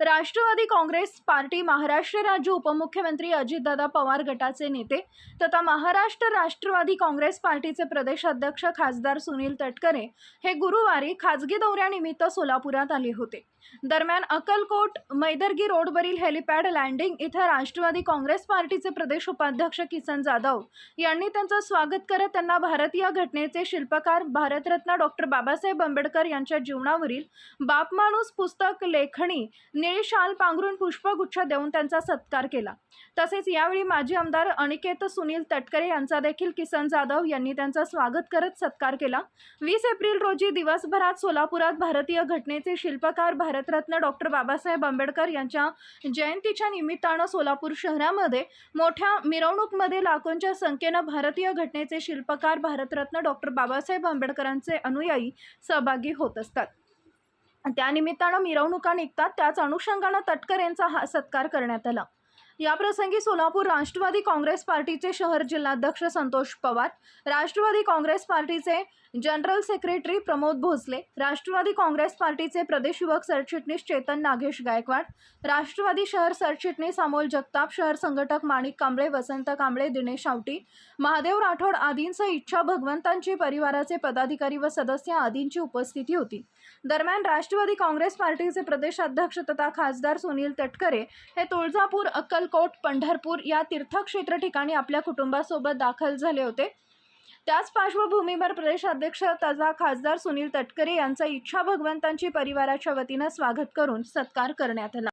Rashtrawadi Congress party Maharashtra राज्य उपमुख्यमंत्री अजितदादा पवार गटाचे नेते तथा महाराष्ट्र राष्ट्रवादी काँग्रेस पार्टीचे प्रदेशाध्यक्ष खासदार सुनील तटकरे हे गुरुवारी खाजगी दौऱ्यानिमित्त सोलापुरात आले होते. दरम्यान अक्कलकोट मैदर्गी रोडवरील हेलिपॅड लँडिंग इथं राष्ट्रवादी काँग्रेस पार्टीचे प्रदेश उपाध्यक्ष किसन जाधव यांनी त्यांचं स्वागत करत त्यांना भारतीय घटनेचे शिल्पकार भारतरत्न डॉक्टर बाबासाहेब आंबेडकर यांच्या जीवनावरील बापमाणूस पुस्तक लेखणी निळी शाल पांघरून पुष्पगुच्छ देऊन त्यांचा सत्कार केला. तसेच यावेळी माजी आमदार अनिकेत सुनील तटकरे यांचा देखील किसन जाधव यांनी त्यांचा स्वागत करत सत्कार केला. वीस एप्रिल रोजी दिवसभरात सोलापुरात भारतीय घटनेचे शिल्पकार भारतरत्न डॉक्टर बाबासाहेब आंबेडकर यांच्या जयंतीच्या निमित्तानं सोलापूर शहरामध्ये मोठ्या मिरवणूकमध्ये लाखोंच्या संख्येनं भारतीय घटनेचे शिल्पकार भारतरत्न डॉक्टर बाबासाहेब आंबेडकरांचे अनुयायी सहभागी होत असतात. त्यानिमित्तानं मिरवणुका निघतात. त्याच अनुषंगानं तटकर यांचा हा सत्कार करण्यात आला. याप्रसंगी सोलापूर राष्ट्रवादी काँग्रेस पार्टीचे शहर जिल्हाध्यक्ष संतोष पवार राष्ट्रवादी काँग्रेस पार्टीचे general secretary Pramod Bhosale Rashtrawadi Congress पार्टीचे प्रदेश युवक सरचिटणीस चेतन नागेश गायकवाड राष्ट्रवादी शहर सरचिटणीस अमोल जगताप शहर संघटक माणिक कांबळे वसंत कांबळे दिनेश आवटी महादेव राठोड आदींसह इच्छा भगवंतांची परिवाराचे पदाधिकारी व सदस्य आदींची उपस्थिती होती. दरम्यान राष्ट्रवादी काँग्रेस पार्टीचे प्रदेशाध्यक्ष तथा खासदार सुनील तटकरे हे तुळजापूर अक्कल अक्कलकोट पंढरपूर या तीर्थक्षेत्र ठिकाणी आपल्या कुटुंबासोबत दाखल झाले होते. त्याच पार्श्वभूमीवर प्रदेशाध्यक्ष तथा खासदार सुनील तटकरे यांचा इच्छा भगवंतांची परिवाराच्या वतीनं स्वागत करून सत्कार करण्यात आला.